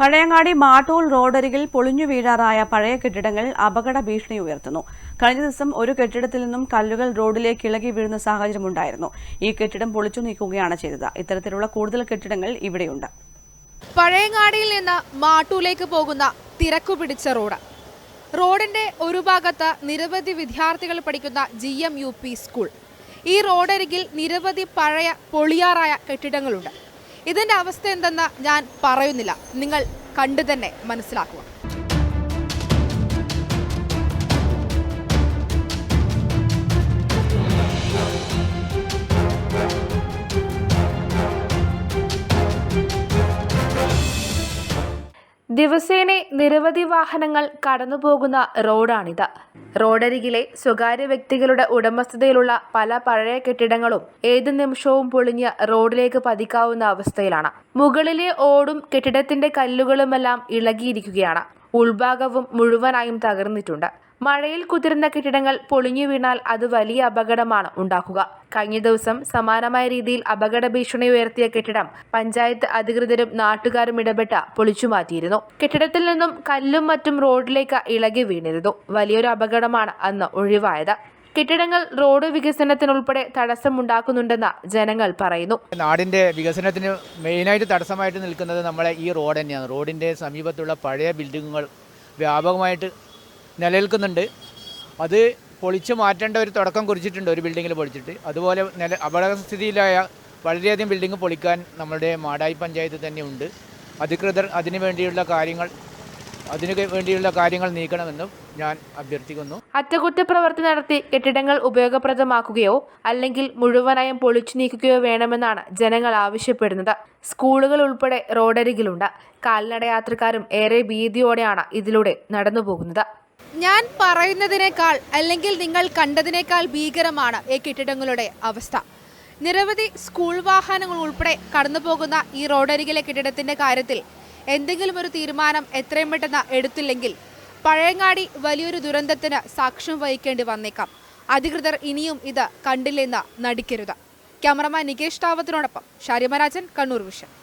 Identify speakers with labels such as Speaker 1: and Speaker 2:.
Speaker 1: പഴയങ്ങാടി മാട്ടൂൽ റോഡരികിൽ പൊളിഞ്ഞു വീഴാറായ പഴയ കെട്ടിടങ്ങൾ അപകട ഭീഷണി ഉയർത്തുന്നു. കഴിഞ്ഞ ദിവസം ഒരു കെട്ടിടത്തിൽ നിന്നും കല്ലുകൾ റോഡിലേക്ക് ഇളകി വീഴുന്ന സാഹചര്യമുണ്ടായിരുന്നു ഈ കെട്ടിടം പൊളിച്ചു നീക്കുകയാണ് ചെയ്തത്. ഇത്തരത്തിലുള്ള കൂടുതൽ കെട്ടിടങ്ങൾ ഇവിടെയുണ്ട്.
Speaker 2: പഴയങ്ങാടിയിൽ നിന്ന് മാട്ടൂലേക്ക് പോകുന്ന തിരക്കു പിടിച്ച റോഡ്. റോഡിന്റെ ഒരു ഭാഗത്ത് നിരവധി വിദ്യാർത്ഥികൾ പഠിക്കുന്ന G M U P school. ഈ റോഡരികിൽ നിരവധി പഴയ പൊളിയാറായ കെട്ടിടങ്ങളുണ്ട്. ഇതിന്റെ അവസ്ഥ എന്തെന്ന് ഞാൻ പറയുന്നില്ല. നിങ്ങൾ കണ്ടു തന്നെ മനസ്സിലാക്കുക. ദിവസേന നിരവധി വാഹനങ്ങൾ കടന്നുപോകുന്ന റോഡാണിത്. റോഡരികിലെ സ്വകാര്യ വ്യക്തികളുടെ ഉടമസ്ഥതയിലുള്ള പല പഴയ കെട്ടിടങ്ങളും ഏത് നിമിഷവും പൊളിഞ്ഞ് റോഡിലേക്ക് പതിക്കാവുന്ന അവസ്ഥയിലാണ്. മുകളിലെ ഓടും കെട്ടിടത്തിന്റെ കല്ലുകളുമെല്ലാം ഇളകിയിരിക്കുകയാണ്. ഉൾഭാഗവും മുഴുവനായും തകർന്നിട്ടുണ്ട്. മഴയിൽ കുതിർന്ന കെട്ടിടങ്ങൾ പൊളിഞ്ഞു വീണാൽ അത് വലിയ അപകടമാണ് ഉണ്ടാക്കുക. കഴിഞ്ഞ ദിവസം സമാനമായ രീതിയിൽ അപകട ഭീഷണി ഉയർത്തിയ കെട്ടിടം പഞ്ചായത്ത് അധികൃതരും നാട്ടുകാരും ഇടപെട്ട് പൊളിച്ചു മാറ്റിയിരുന്നു. കെട്ടിടത്തിൽ നിന്നും കല്ലും മറ്റും റോഡിലേക്ക് ഇളകി വീണിരുന്നു. വലിയൊരു അപകടമാണ് അന്ന് ഒഴിവായത്. കെട്ടിടങ്ങൾ റോഡ് വികസനത്തിനുൾപ്പെടെ തടസ്സമുണ്ടാക്കുന്നുണ്ടെന്ന് ജനങ്ങൾ പറയുന്നു.
Speaker 3: നാടിന്റെ വികസനത്തിന് മെയിനായിട്ട് തടസ്സമായിട്ട് നിൽക്കുന്നത് നമ്മളെ ഈ റോഡ് തന്നെയാണ്. റോഡിന്റെ സമീപത്തുള്ള പഴയ ബിൽഡിങ്ങുകൾ വ്യാപകമായിട്ട് നിലനിൽക്കുന്നുണ്ട്. അത് പൊളിച്ചു മാറ്റേണ്ട ഒരു തുടക്കം കുറിച്ചിട്ടുണ്ട് ഒരു ബിൽഡിങ്ങിൽ പൊളിച്ചിട്ട്. അതുപോലെ നില അപകടസ്ഥിതിയിലായ വളരെയധികം ബിൽഡിംഗ് പൊളിക്കാൻ നമ്മുടെ മാടായി പഞ്ചായത്ത് തന്നെ ഉണ്ട്. അധികൃതർ അതിനു വേണ്ടിയുള്ള കാര്യങ്ങൾ അതിനു വേണ്ടിയുള്ള കാര്യങ്ങൾ നീക്കണമെന്നും ഞാൻ അഭ്യർത്ഥിക്കുന്നു.
Speaker 2: അറ്റകുറ്റപ്രവൃത്തി നടത്തി കെട്ടിടങ്ങൾ ഉപയോഗപ്രദമാക്കുകയോ അല്ലെങ്കിൽ മുഴുവനായും പൊളിച്ചു നീക്കുകയോ വേണമെന്നാണ് ജനങ്ങൾ ആവശ്യപ്പെടുന്നത്. സ്കൂളുകൾ ഉൾപ്പെടെ റോഡരികിലുണ്ട്. കാൽനട യാത്രക്കാരും ഏറെ ഭീതിയോടെയാണ് ഇതിലൂടെ നടന്നു പോകുന്നത് ഞാൻ പറയുന്നതിനേക്കാൾ അല്ലെങ്കിൽ നിങ്ങൾ കണ്ടതിനേക്കാൾ ഭീകരമാണ് ഈ കെട്ടിടങ്ങളുടെ അവസ്ഥ. നിരവധി സ്കൂൾ വാഹനങ്ങൾ ഉൾപ്പെടെ കടന്നു പോകുന്ന ഈ റോഡരികിലെ കെട്ടിടത്തിന്റെ കാര്യത്തിൽ എന്തെങ്കിലും ഒരു തീരുമാനം എത്രയും പെട്ടെന്ന് എടുത്തില്ലെങ്കിൽ പഴയങ്ങാടി വലിയൊരു ദുരന്തത്തിന് സാക്ഷ്യം വഹിക്കേണ്ടി വന്നേക്കാം. അധികൃതർ ഇനിയും ഇത് കണ്ടില്ലെന്ന് നടിക്കരുത്. ക്യാമറമാൻ നികേഷ് റാവത്തിനോടൊപ്പം ഷാരിമരാജൻ കണ്ണൂർ വിഷൻ.